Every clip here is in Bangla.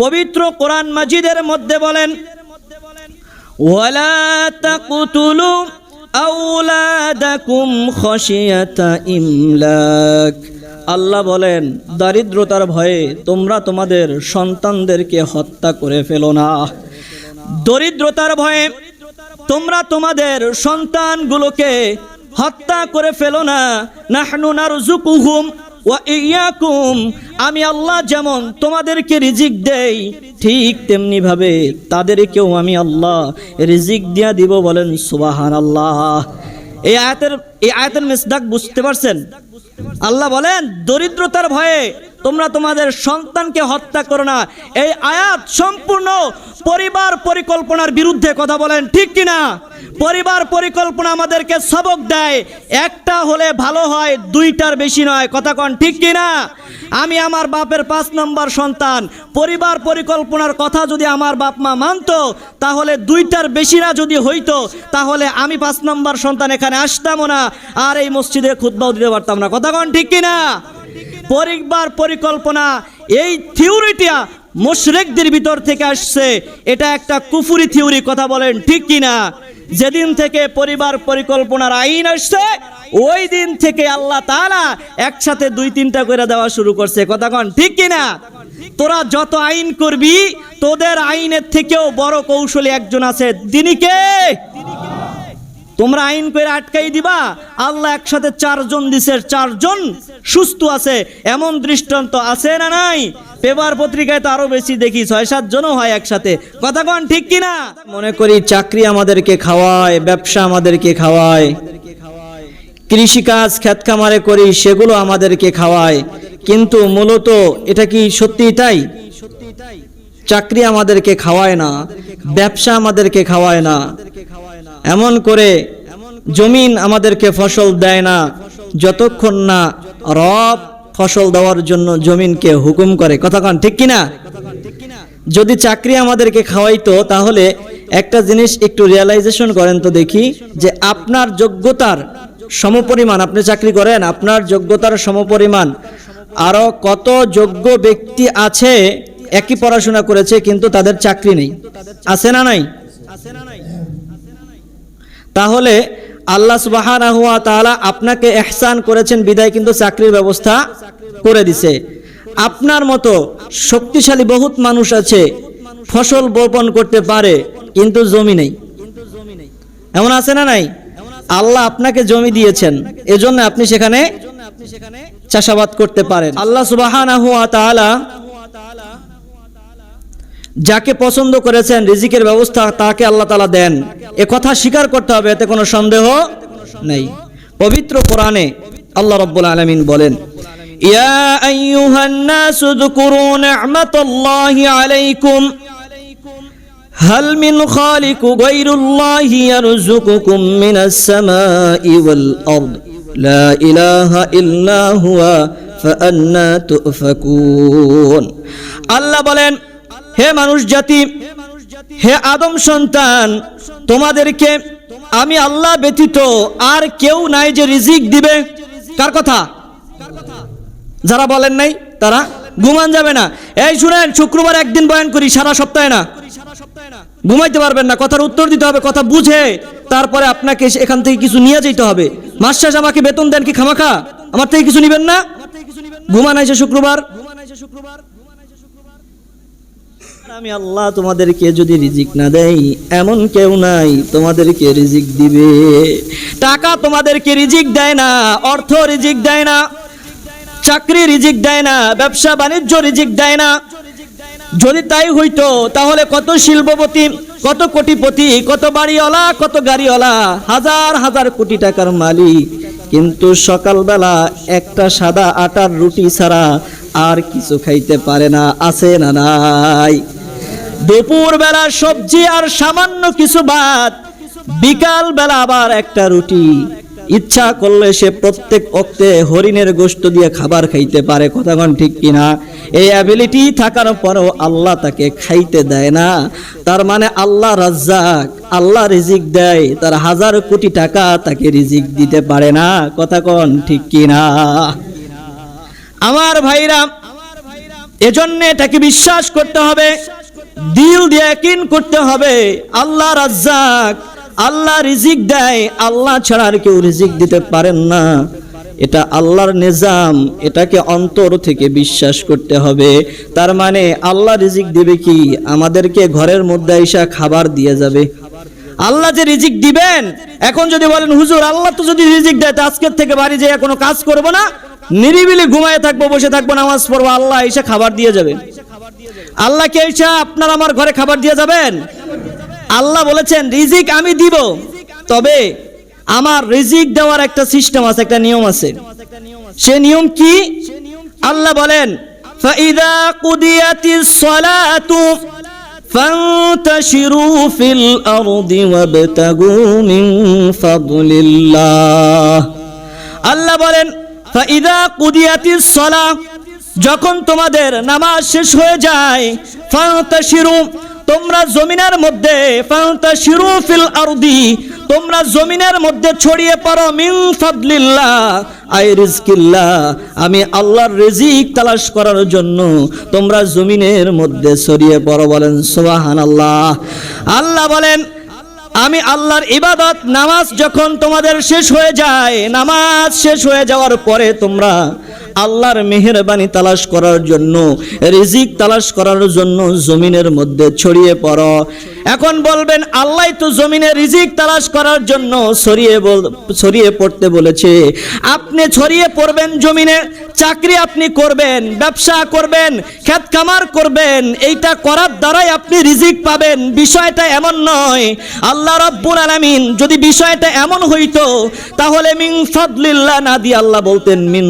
পবিত্র কোরআন মাজিদের মধ্যে বলেন, ওয়ালা আল্লাহ বলেন, দারিদ্রতার ভয়ে তোমরা তোমাদের সন্তানদেরকে হত্যা করে ফেলো না। দরিদ্রতার ভয়ে তোমরা তোমাদের সন্তানগুলোকে হত্যা করে ফেলো না। নাহনু নারজুকুহুম ওয়া ইয়াকুম, আমি আল্লাহ যেমন তোমাদেরকে রিজিক দেই, ঠিক তেমনি ভাবে তাদেরকেও আমি আল্লাহ রিজিক দিয়া দিব বলেন সুবাহান আল্লাহ এই আয়াতের এই আয়াতের মিসদাক বুঝতে পারছেন? আল্লাহ বলেন, দরিদ্রতার ভয়ে তোমরা তোমাদের সন্তানকে হত্যা করো না। এই আয়াত সম্পূর্ণ পরিবার পরিকল্পনার বিরুদ্ধে কথা বলেন, ঠিক কিনা? পরিবার পরিকল্পনা আমাদেরকে সবক দেয়। একটা হলে ভালো হয়, দুইটার বেশি নয়। কথা কন, ঠিক কিনা? আমি আমার বাপের পাঁচ নম্বর সন্তান। পরিবার পরিকল্পনার কথা যদি আমার বাপ মা মানতো, তাহলে দুইটার বেশি না যদি হইতো, তাহলে আমি পাঁচ নম্বর সন্তান এখানে আসতামও না, আর এই মসজিদে খুতবাও দিতে পারতাম না। কথা কন, ঠিক কিনা? পরিবার পরিকল্পনা, এই থিওরিটা মুশরিকদের ভিতর থেকে আসছে। এটা একটা কুফুরি থিওরি, কথা বলেন ঠিক কিনা? যেদিন থেকে পরিবার পরিকল্পনার আইন আসছে, ওই দিন থেকে আল্লাহ তাআলা একসাথে দুই তিনটা করে দেওয়া শুরু করছে। কথা কন ঠিক কিনা? তোরা যত আইন করবি, তোদের আইনের থেকেও বড় কৌশলী একজন আছে। তিনি কে? তোমরা আইন করে আটকাই দিবা। আল্লাহ একসাথে চারজন দিছে, চারজন সুস্থ আছে। এমন দৃষ্টান্ত আছে না নাই? পেপার পত্রিকায় তো আরও বেশি দেখি, ছয় সাত জনও হয় একসাথে। কথা কন ঠিক কিনা মনে করি চাকরি আমাদেরকে খাওয়ায়, ব্যবসা আমাদেরকে খাওয়ায়। কৃষিকাজ ক্ষেত খামারে করি, সেগুলো আমাদেরকে খাওয়ায়। কিন্তু মূলত এটা কি সত্যি তাই? চাকরি আমাদেরকে খাওয়ায় না, ব্যবসা আমাদেরকে খাওয়ায় না। এমন করে জমিন আমাদেরকে ফসল দেয় না, যতক্ষণ না রব ফসল দেওয়ার জন্য জমিনকে হুকুম করে। কথা কন, ঠিক কিনা? যদি চাকরি আমাদেরকে খাওয়াইতো, তাহলে একটা জিনিস একটু রিয়ালাইজেশন করেন তো দেখি, যে আপনার যোগ্যতার সমপরিমাণ, আপনি চাকরি করেন, আপনার যোগ্যতার সমপরিমাণ, আরও কত যোগ্য ব্যক্তি আছে, একই পড়াশোনা করেছে, কিন্তু তাদের চাকরি নেই। আছে না নাই? তাহলে আল্লাহ তাআলা আপনাকে এহসান করেছেন, বিদায় কিন্তু চাকরির ব্যবস্থা করে দিছে। আপনার মতো শক্তিশালী বহুত মানুষ আছে, ফসল বপন করতে পারে, কিন্তু জমি নেই। এমন আছে না নাই? আল্লাহ আপনাকে জমি দিয়েছেন, এজন্য আপনি সেখানে চাষাবাদ করতে পারেন। আল্লাহ তাআলা যাকে পছন্দ করেছেন রিজিকের ব্যবস্থা তাকে আল্লাহ তালা দেন এ কথা স্বীকার করতে হবে এতে কোনো সন্দেহ নেই পবিত্র কোরআনে আল্লাহ রব্বুল আলমিন বলেন ইয়া আইয়ুহান নাসু যকুরু নি'মাতাল্লাহি আলাইকুম هل من خالق غير الله يرزقكم من السماء والأرض لا إله إلا هو فأنا تؤفكون আল্লাহ বলেন হে মানুষ জাতি, হে আদম সন্তান, তোমাদেরকে আমি আল্লাহ ব্যতীত আর কেউ নাই যে রিজিক দিবে। কার কথা? যারা বলেন নাই, তারা ঘুমান যাবে না। এই শুনেন, শুক্রবার একদিন বয়ান করি, সারা সপ্তাহে না। ঘুমাইতে পারবেন না, কথার উত্তর দিতে হবে, কথা বুঝে তারপরে আপনাকে এখান থেকে কিছু নিয়ে যেতে হবে। মাস শেষ, আমাকে বেতন দেন কি খামাখা? আমার থেকে কিছু নিবেন না? ঘুমান আইসে শুক্রবার। আমি আল্লাহ তোমাদেরকে যদি রিজিক না দেই, এমন কেউ নাই তোমাদেরকে রিজিক দিবে। টাকা তোমাদেরকে রিজিক দেয় না, অর্থ রিজিক দেয় না, চাকরি রিজিক দেয় না, ব্যবসা বাণিজ্য রিজিক দেয় না। যদি তাই হইতো, তাহলে কত শিল্পপতি, কত কোটিপতি, কত বাড়িওয়ালা, কত গাড়িওয়ালা, হাজার হাজার কোটি টাকার মালিক। কিন্তু সকালবেলা একটা সাদা আটার রুটি ছাড়া আর কিছু খাইতে পারে না, আছে না নাই? দুপুর বেলা সবজি আর সামান্য কিছু ভাত বিকাল বেলা আবার একটা রুটি। ইচ্ছা করলে সে প্রত্যেক অক্তে হরিণের গোশত দিয়ে খাবার খাইতে পারে কথাগণ ঠিক কিনা এই অ্যাবিলিটি থাকার পরেও আল্লাহ তাকে খাইতে দেয় না। তার মানে আল্লাহ রাজ্জাক, আল্লাহ রিজিক দেয়। তার হাজার কোটি টাকা তাকে রিজিক দিতে পারে না, কথা কন ঠিক কিনা আমার ভাইরা, এজন্য এটাকে বিশ্বাস করতে হবে। দিল দিয়ে করতে হবে। আল্লাহ রাজ্জাক, আল্লাহ রিজিক দেয়। আল্লাহ ছাড়া আর কেউ রিজিক দিতে পারেন না। এটা আল্লাহর নিজাম, এটাকে অন্তর থেকে বিশ্বাস করতে হবে। তার মানে আল্লাহ রিজিক দেবে কি? আমাদেরকে ঘরের মধ্যে আইসা খাবার দিয়ে যাবে। আল্লাহ যে রিজিক দিবেন, এখন যদি বলেন, হুজুর, আল্লাহ তো যদি রিজিক দেয়, তো আজকের থেকে বাড়ি যেয়ে কোনো কাজ করব না? নিরিবিলি ঘুমায় থাকব, বসে থাকব, নামাজ পড়ব, আল্লাহ এসে খাবার দিয়ে যাবে। আল্লাহ কে এসে আপনার আমার ঘরে খাবার দিয়ে যাবেন আল্লাহ বলেছেন রিজিক আমি দিব তবে আমার রিজিক দেওয়ার একটা সিস্টেম আছে একটা নিয়ম আছে সে নিয়ম কি আল্লাহ বলেন فإذا قضيت الصلاة فانتشروا في الأرض وابتغوا من فضل الله আল্লাহ বলেন ফাইদা কুদিয়াতিস সলা যখন তোমাদের নামাজ শেষ হয়ে যায়, ফান্তাশিরু, তোমরা জমিনের মধ্যে, ফান্তাশিরু ফিল আরদি, তোমরা জমিনের মধ্যে ছড়িয়ে পড়ো মিন ফাদলিল্লাহ, আই রিজকিল্লাহ। আমি আল্লাহর রিজিক তালাশ করার জন্য তোমরা জমিনের মধ্যে ছড়িয়ে পড়ো বলেন সুবহানাল্লাহ। আল্লাহ বলেন, আমি আল্লাহর ইবাদত নামাজ যখন তোমাদের শেষ হয়ে যায়, নামাজ শেষ হয়ে যাওয়ার পরে তোমরা আল্লাহর মেহেরবানি তালাশ করার জন্য, রিজিক তালাশ করার জন্য জমিনের মধ্যে ছড়িয়ে পড়ো। এখন বলবেন, আল্লাহ তো জমিনে রিজিক তালাশ করার জন্য ছড়িয়ে ছড়িয়ে পড়তে বলেছে। আপনি ছড়িয়ে পড়বেন জমিনে, চাকরি আপনি করবেন, ব্যবসা করবেন খেত খামার করবেন, এইটা করার দ্বারাই আপনি রিজিক পাবেন। বিষয়টা এমন নয়। আল্লাহ রাব্বুল আলামিন যদি বিষয়টা এমন হইতো, তাহলে মিন ফাদলিল্লাহ না দিয়ে আল্লাহ বলতেন, মিন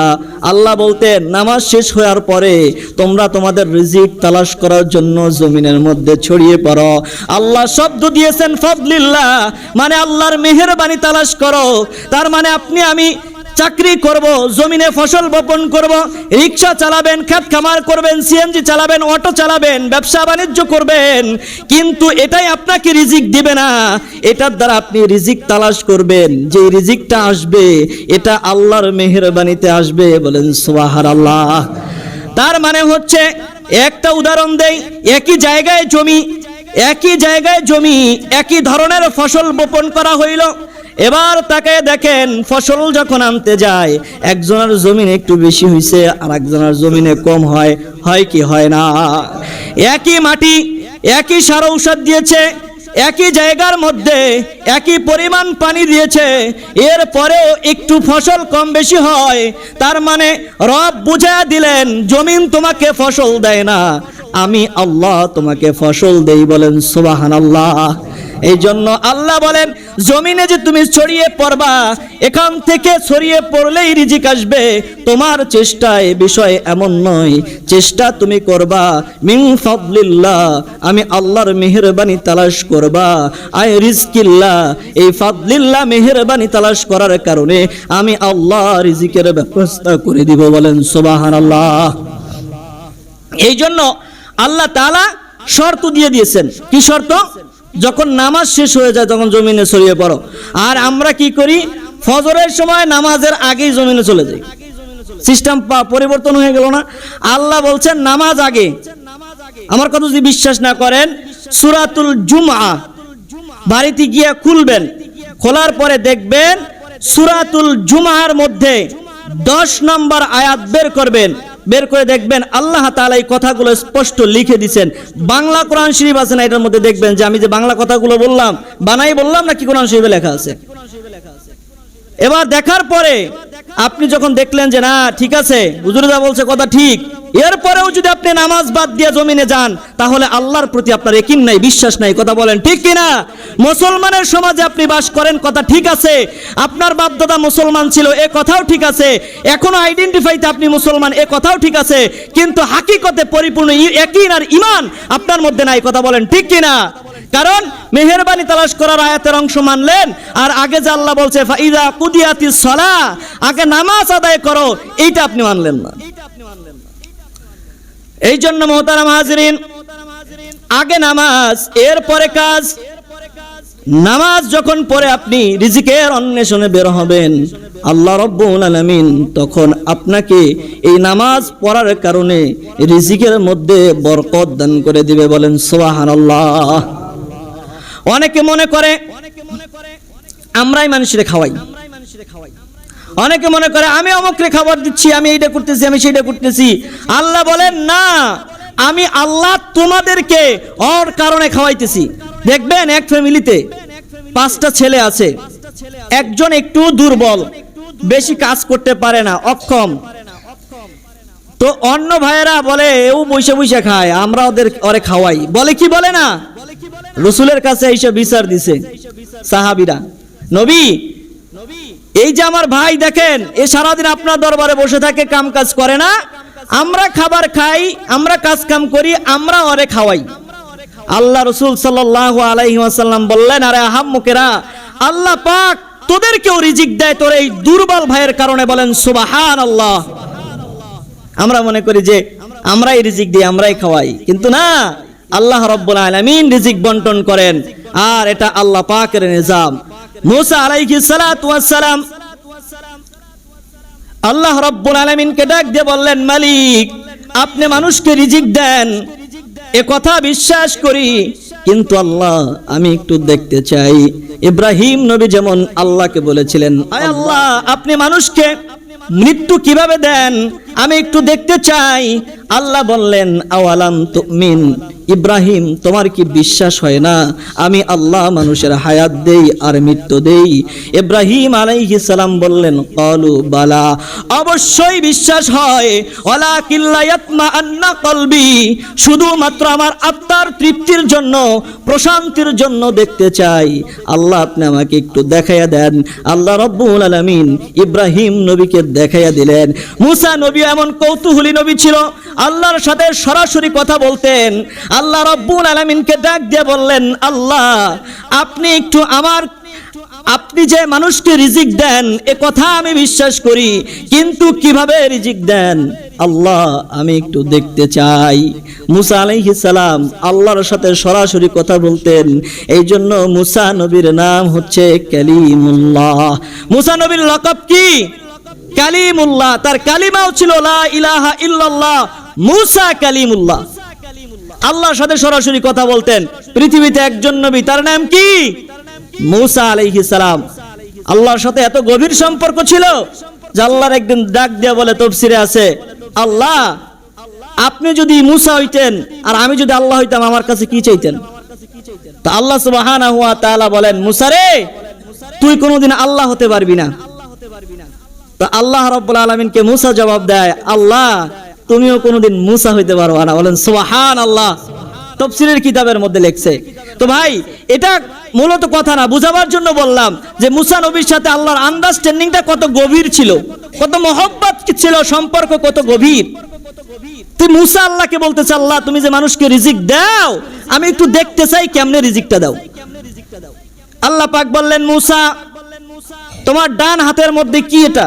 রিজকিল্লাহ আল্লাহ বলতেন নামাজ শেষ হওয়ার পরে তোমরা তোমাদের রিজিক তালাশ করার জন্য জমিনের মধ্যে ছড়িয়ে পড়ো। আল্লাহ শব্দ দিয়েছেন, ফদলিল্লাহ। মানে আল্লাহর মেহেরবানি তালাশ করো। তার মানে আপনি, আমি চাকরি করব, জমিনে ফসল বপন করব, রিক্সা চালাবেন, খাত খামার করবেন সিএনজি চালাবেন, অটো চালাবেন, ব্যবসা বাণিজ্য করবেন, কিন্তু এটাই আপনাকে রিজিক দিবে না। এটার দ্বারা আপনি রিজিক তালাশ করবেন। যে রিজিকটা আসবে, এটা আল্লাহর মেহেরবানিতে আসবে, বলেন সুবাহার আল্লাহ তার মানে হচ্ছে, একটা উদাহরণ দেই, একই জায়গায় জমি, একই জায়গায় জমি, একই ধরনের ফসল বপন করা হইল এবার তাকে দেখেন ফসল যখন আনতে যায়, একজনের জমিন একটু বেশি হয়েছে আর একজনের জমিনে কম হয় হয় কি হয় না? একই মাটি, একই সার ঔষধ দিয়েছে, একই জায়গার মধ্যে একই পরিমাণ পানি দিয়েছে এরপরেও একটু ফসল কম বেশি হয়, তার মানে রব বুঝা দিলেন, জমিন তোমাকে ফসল দেয় না, আমি আল্লাহ তোমাকে ফসল দেই, বলেন সুবাহান আল্লাহ এই জন্য আল্লাহ বলেন, জমিনে যে তুমি ছড়িয়ে পড়বা, এখান থেকে ছড়িয়ে পড়লেই রিজিক আসবে। তোমার চেষ্টায় বিষয় এমন নয়, চেষ্টা তুমি করবা। মিন ফাদলিল্লাহ, আমি আল্লাহর মেহেরবানি তালাশ করবা। আয় রিজকিল্লাহ, এই ফাদলিল্লাহ মেহেরবানি তালাশ করার কারণে আমি আল্লাহ রিজিকের ব্যবস্থা করে দিব বলেন সুবাহান আল্লাহ এই জন্য আল্লাহ তাআলা শর্ত দিয়ে দিয়েছেন। কি শর্ত? যখন নামাজ শেষ হয়ে যায়, তখন জমিনে ছড়িয়ে পড়ো। আর আমরা কি করি? ফজরের সময় নামাজের আগেই জমিনে চলে যাই। সিস্টেম পরিবর্তন হয়ে গেল না? আল্লাহ বলছেন, নামাজ আগে। আমার কথা যদি বিশ্বাস না করেন, সুরাতুল জুমআ বাড়িতে গিয়ে খুলবেন। খোলার পরে দেখবেন, সুরাতুল জুমার মধ্যে দশ নম্বর আয়াত বের করবেন। বের করে দেখবেন আল্লাহ তালা এই কথাগুলো স্পষ্ট লিখে দিচ্ছেন বাংলা কোরআন শরীফ আছে না, এটার মধ্যে দেখবেন যে আমি যে বাংলা কথাগুলো বললাম, বানাই বললাম না কি কোরআন শরীফে লেখা আছে? এবার দেখার পরে আপনি যখন দেখলেন যে না, ঠিক আছে হুজুরদা বলছে কথা ঠিক এরপরেও যদি আপনি নামাজ বাদ দিয়ে জমিনে যান, তাহলে আল্লাহর প্রতি আপনার একিন নাই, বিশ্বাস নাই। কথা বলেন ঠিক কিনা? মুসলমানের সমাজে আপনি বাস করেন, কথা ঠিক আছে। আপনার বাপদাদা মুসলমান ছিল, এ কথাও ঠিক আছে। এখনও আইডেন্টিফাইতে আপনি মুসলমান, এ কথাও ঠিক আছে। কিন্তু হাকিকতে পরিপূর্ণ একিন আর ইমান আপনার মধ্যে নাই, কথা বলেন ঠিক কিনা? কারণ মেহেরবানি তালাশ করার আয়াতের অংশ মানলেন, আর আগে যে আল্লাহ বলছে ফাইদা কুদিয়াতি সলা আগে নামাজ আদায় করো, এইটা আপনি মানলেন না। এই জন্য মোহতারাম হাজরিন, আগে নামাজ, এরপরে কাজ। নামাজ যখন পরে আপনি রিজিকের অন্বেষণে বের হবেন, আল্লাহ রব্বুল আলামিন তখন আপনাকে এই নামাজ পড়ার কারণে রিজিকের মধ্যে বরকত দান করে দিবে বলেন, সুবহানাল্লাহ। অনেকে মনে করে, আমরাই মানুষের খাওয়াই। অনেকে মনে করে, আমি অমুকরে খাবার দিচ্ছি, আমি এইটা করতেছি, আমি সেইটা করতেছি। আল্লাহ বলেন, না, আমি আল্লাহ তোমাদেরকে ওর কারণে খাওয়াইতেছি। দেখবেন এক ফ্যামিলিতে পাঁচটা ছেলে আছে। একজন একটু দুর্বল, বেশি কাজ করতে পারে না, অক্ষম। তো অন্য ভাইয়েরা বলে ও বৈশা বৈশা খায়, আমরা ওদের ওরে খাওয়াই। বলে কি বলে না? রসুলের কাছে এইসব বিচার দিছে, সাহাবিরা। নবী এই যে আমার ভাই দেখেন, এ সারাদিন আপনার দরবারে বসে থাকে, কাম কাজ করে না। আমরা খাবার খাই, আমরা কাজ কাম করি, আমরা ওরে খাওয়াই। আল্লাহ রসুল সাল্লাহ আলাইহি ওয়াসাল্লাম বললেন, আরে আহাম্মুকেরা আল্লাহ পাক তোদেরকেও রিজিক দেয়, তোর এই দুর্বল ভাইয়ের কারণে বলেন সুবাহান আল্লাহ আমরা মনে করি যে, আমরাই রিজিক দিই, আমরাই খাওয়াই। কিন্তু না, আল্লাহ রব্বুল আলামিন রিজিক বন্টন করেন, আর এটা আল্লাহ পাকের নিজাম। মুসা ওয়াস সালাম আল্লাহ রব্বুল আলামিনকে ডাক দিয়ে বললেন, মালিক, আপনি মানুষকে রিজিক দেন, এ কথা বিশ্বাস করি, কিন্তু আল্লাহ, আমি একটু দেখতে চাই। ইব্রাহিম নবী যেমন আল্লাহকে বলেছিলেন আল্লাহ, আপনি মানুষকে মৃত্যু কীভাবে দেন? আমি একটু দেখতে চাই। আল্লাহ বললেন, আওয়ালাম তুমিন? ইব্রাহিম, তোমার কি বিশ্বাস হয় না? আমি আল্লাহ মানুষের হায়াত দেই আর মৃত্যু দেই। ইব্রাহিম আলাইহিস সালাম বললেন, কলু বালা, অবশ্যই বিশ্বাস হয়। ওয়ালা কিল্লায়াতমা আন্না কলবি, শুধুমাত্র আমার আত্মার তৃপ্তির জন্য, প্রশান্তির জন্য দেখতে চাই। আল্লাহ, আপনি আমাকে একটু দেখাইয়া দেন। আল্লাহ রব্বুল আলামিন ইব্রাহিম নবীকে দেখাইয়া দিলেন। মুসা নবী এমন কৌতূহলী নবী ছিল। আল্লাহর সাথে সরাসরি কথা বলতেন। আল্লাহ রব্বুল আলামিনকে ডাক দিয়ে বললেন, আল্লাহ, আপনি একটু আমার আপনি যে মানুষকে রিজিক দেন, এ কথা আমি বিশ্বাস করি, কিন্তু কীভাবে রিজিক দেন? আল্লাহ, আমি একটু দেখতে চাই। মুসা সালাম আল্লাহর সাথে সরাসরি কথা বলতেন। এই জন্য মুসা নবীর নাম হচ্ছে কালিমুল্লাহ। মুসা নবীর লকব কি? কালিমুল্লাহ, তার কালিমাও ছিল লা ইলাহা ইল্লাল্লাহ, মুসা কালিমুল্লাহ। আল্লাহর সাথে সরাসরি কথা বলতেন। পৃথিবীতে একজন নবী, তার নাম কি? মুসা আলাইহিস সালাম। আল্লাহর সাথে এত গভীর সম্পর্ক ছিল যে আল্লাহর একদিন ডাক দিয়ে বলে, তফসিরে আছে। আল্লাহ, আপনি যদি মুসা হইতেন আর আমি যদি আল্লাহ হইতাম, আমার কাছে কি চাইতেন? তা আল্লাহ সুবহানাহু ওয়া তাআলা বলেন, মুসা রে, তুই কোনোদিন আল্লাহ হতে পারবি না। তো আল্লাহ রব্বুল আলমিনকে মুসা জবাব দেয়, আল্লাহ, তুমিও কোনোদিন মুসা হইতে পারবা না। বলেন সোহান আল্লাহ তফসিলের কিতাবের মধ্যে লেখছে। তো ভাই, এটা মূলত কথা না, বুঝাবার জন্য বললাম যে মুসা নবীর সাথে আল্লাহর আন্ডারস্ট্যান্ডিংটা কত গভীর ছিল, কত মহব্বত ছিল, সম্পর্ক কত গভীর। তুই মুসা আল্লাহকে বলতেছে, আল্লাহ, তুমি যে মানুষকে রিজিক দাও, আমি একটু দেখতে চাই কেমনে রিজিকটা দাও। আল্লাহ পাক বললেন, মুসা, তোমার ডান হাতের মধ্যে কি এটা?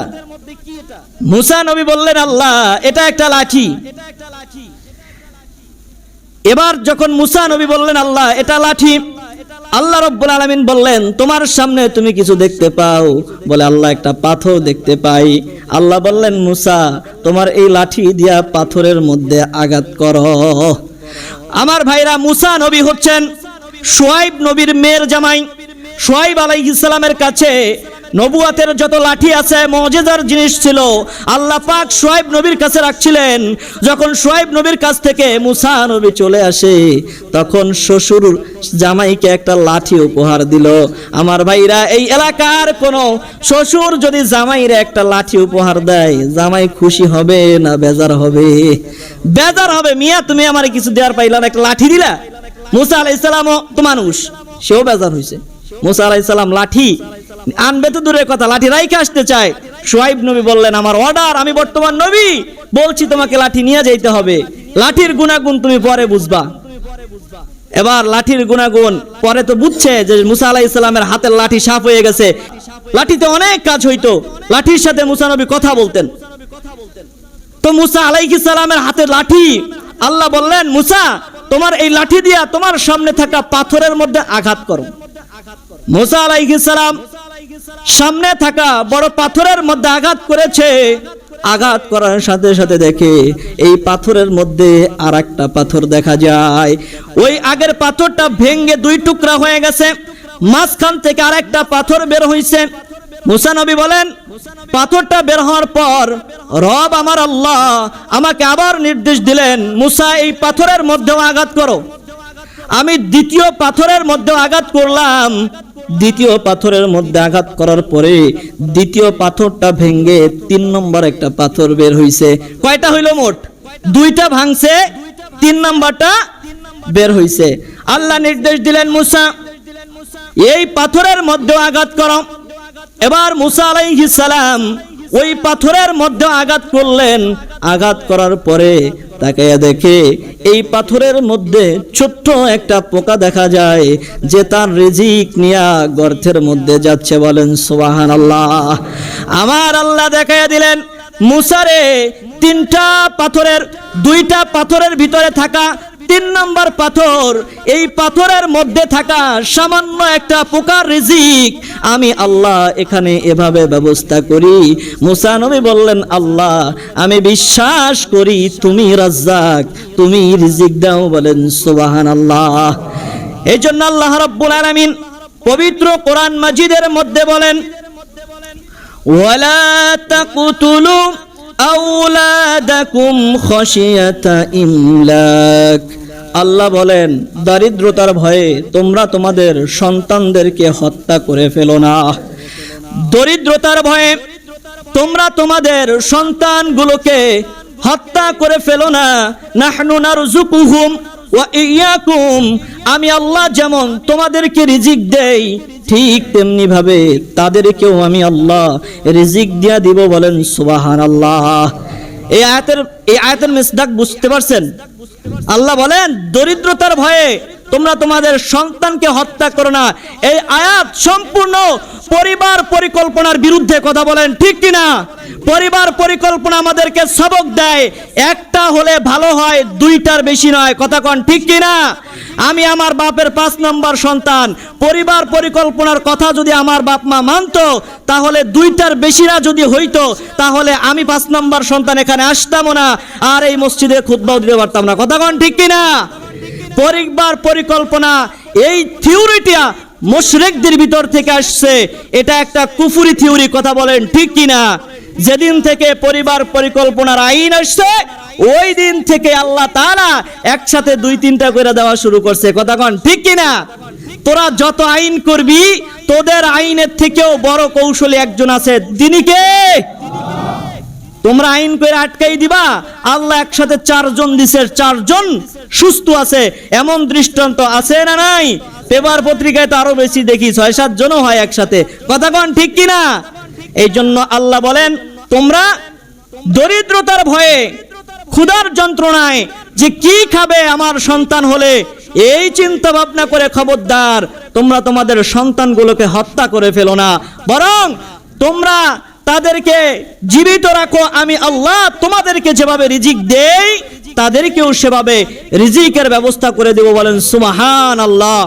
মুসা নবী বললেন, আল্লাহ, এটা একটা লাঠি। এবার যখন মুসা নবী বললেন, আল্লাহ, এটা লাঠি। আল্লাহ রব্বুল আলমিন বললেন, তোমার সামনে তুমি কিছু দেখতে পাও। বলে, আল্লাহ, একটা পাথর দেখতে পাই। আল্লাহ বললেন, মুসা, তোমার এই লাঠি দিয়া পাথরের মধ্যে আঘাত করো। আমার ভাইরা, মুসা নবী হচ্ছেন সোয়াইব নবীর মেয়ের জামাই। সোয়াইব আলাইহিস ইসলামের কাছে নবুয়াতের যত লাঠি আছে, মজেদার জিনিস ছিল। আল্লাহ পাক সোয়াইব নবীর কাছে রাখছিলেন। যখন সোয়াইব নবীর কাছ থেকে মুসা নবী চলে আসে, তখন শ্বশুর জামাইকে একটা লাঠি উপহার দিল। আমার ভাইরা, এই এলাকার কোন শ্বশুর যদি জামাইরে একটা লাঠি উপহার দেয়, জামাই খুশি হবে না বেজার হবে? বেজার হবে, মিয়া, তুমি আমার কিছু দেওয়ার পাইলা একটা লাঠি দিলা? মুসা আলাইসালামও তো মানুষ, সেও বেজার হয়েছে মুসা আলাইসালাম লাঠি আনবে তো দূরের কথা, লাঠি রাইখে আসতে চায়। সোহাইব নবী বললেন, আমার অর্ডার আমি বর্তমান নবী। বলছি তোমাকে লাঠি নিয়ে যাইতে হবে। লাঠির গুণাগুণ তুমি পরে বুঝবা। এবার লাঠির গুণাগুণ পরে তো বুঝছে যে মুসা আলাহ ইসলামের হাতের লাঠি সাফ হয়ে গেছে। লাঠিতে অনেক কাজ হইতো। লাঠির সাথে মুসা নবী কথা বলতেন। তো মুসা আলাইহিস সালামের হাতে লাঠি, আল্লাহ বললেন, মুসা, তোমার এই লাঠি দিয়া তোমার সামনে থাকা পাথরের মধ্যে আঘাত করো। মুসা আলাইহিস সালাম সামনে থাকা বড় পাথরের মধ্যে আঘাত করেছে। আঘাত করার সাথে সাথে দেখে এই পাথরের মধ্যে আর একটা পাথর দেখা যায়। ওই আগের পাথরটা ভেঙ্গে দুই টুকরা হয়ে গেছে। মাঝখান থেকে আর একটা পাথর বের হইছে। মুসা নবী বলেন, পাথরটা বের হওয়ার পর রব আমার আল্লাহ আমাকে আবার নির্দেশ দিলেন, মুসা এই পাথরের মধ্যেও আঘাত করো। আমি দ্বিতীয় পাথরের মধ্যে আঘাত করলাম। দ্বিতীয় পাথরের মধ্যে আঘাত করার পরে দ্বিতীয় পাথরটা ভেঙ্গে তিন নম্বর একটা পাথর বের হইছে। কয়টা হইল মোট? দুইটা ভাঙছে, তিন নম্বরটা বের হইছে। আল্লাহ নির্দেশ দিলেন মুসা, এই পাথরের মধ্যে আঘাত করো। এবার মুসা আলাইহিস সালাম ওই পাথরের মধ্যে আঘাত করলেন। আঘাত করার পরে তাকে দেখে এই পাথরের মধ্যে ছোট্ট একটা পোকা দেখা যায় যে তার রিজিক নিয়া গর্তের মধ্যে যাচ্ছে। বলেন সোবাহান আল্লাহ আমার আল্লাহ দেখাইয়া দিলেন, মুসারে তিনটা পাথরের, দুইটা পাথরের ভিতরে থাকা তিন নম্বর পাথর এই পাথরের মধ্যে থাকা সামান্য একটা পোকার রিজিক আমি আল্লাহ এখানে এভাবে ব্যবস্থা করি মুসা নবী বললেন আল্লাহ আমি বিশ্বাস করি তুমি রাজ্জাক তুমি রিজিক দাও বলেন সুবাহান আল্লাহ এই জন্য আল্লাহ রব্বুল আলামিন পবিত্র কোরআন মাজিদের মধ্যে বলেন ولا تقتلوا أولادكم خشية إملاك আল্লাহ বলেন, দারিদ্রতার ভয়ে তোমরা তোমাদের সন্তানদেরকে হত্যা করে ফেলো না। দরিদ্রতার ভয়ে তোমরা তোমাদের সন্তানগুলোকে হত্যা করে ফেলো না। ওয়া আমি আল্লাহ যেমন তোমাদেরকে রিজিক দেই, ঠিক তেমনি ভাবে তাদেরকেও আমি আল্লাহ রিজিক দিয়া দিব বলেন সুবাহান আল্লাহ এই আয়াতের এই আয়াতের মিসদাক বুঝতে পারছেন? আল্লাহ বলেন দরিদ্রতার ভয়ে তোমরা তোমাদের সন্তানকে হত্যা করো না। এই আয়াত সম্পূর্ণ পরিবার পরিকল্পনার বিরুদ্ধে কথা বলেন, ঠিক কিনা? পরিবার পরিকল্পনা আমাদেরকে সবক দেয়। একটা হলে ভালো হয়, দুইটার বেশি নয়। কথা কন, ঠিক কিনা? আমি আমার বাপের পাঁচ নম্বর সন্তান। পরিবার পরিকল্পনার কথা যদি আমার বাপ মা মানতো, তাহলে দুইটার বেশিরা যদি হইতো, তাহলে আমি পাঁচ নম্বর সন্তান এখানে আসতামও না, আর এই মসজিদে খুদ্াও দিতে পারতাম না। কথা কন, ঠিক কিনা? পরিবার পরিকল্পনা, এই থিওরিটা মুশরিকদের ভিতর থেকে আসছে। এটা একটা কুফুরি থিওরি, কথা বলেন ঠিক কিনা? যেদিন থেকে পরিবার পরিকল্পনার আইন আসছে, ওই দিন থেকে আল্লাহ তাআলা একসাথে দুই তিনটা করে দেওয়া শুরু করছে। কথা কন ঠিক কিনা? তোরা যত আইন করবি, তোদের আইনের থেকেও বড় কৌশলী একজন আছে। তিনি কে? তোমরা আইন করে আটকাই দিবা। আল্লাহ একসাথে চারজন দিছে, চারজন সুস্থ আছে। এমন দৃষ্টান্ত আছে না নাই? পেপার পত্রিকায় তো আরও বেশি দেখি, ছয় সাত জনও হয় একসাথে। কথা কন ঠিক কিনা এই জন্য আল্লাহ বলেন, তোমরা দরিদ্রতার ভয়ে, ক্ষুধার যন্ত্রণায় যে কি খাবে আমার সন্তান হলে, এই চিন্তা ভাবনা করে খবরদার। তোমরা তোমাদের সন্তানগুলোকে হত্যা করে ফেলো না। বরং তোমরা তাদেরকে জীবিত রাখো, আমি আল্লাহ তোমাদেরকে যেভাবে রিজিক দেই, তাদেরকেও সেভাবে রিজিকের ব্যবস্থা করে দেব বলেন সুমাহান আল্লাহ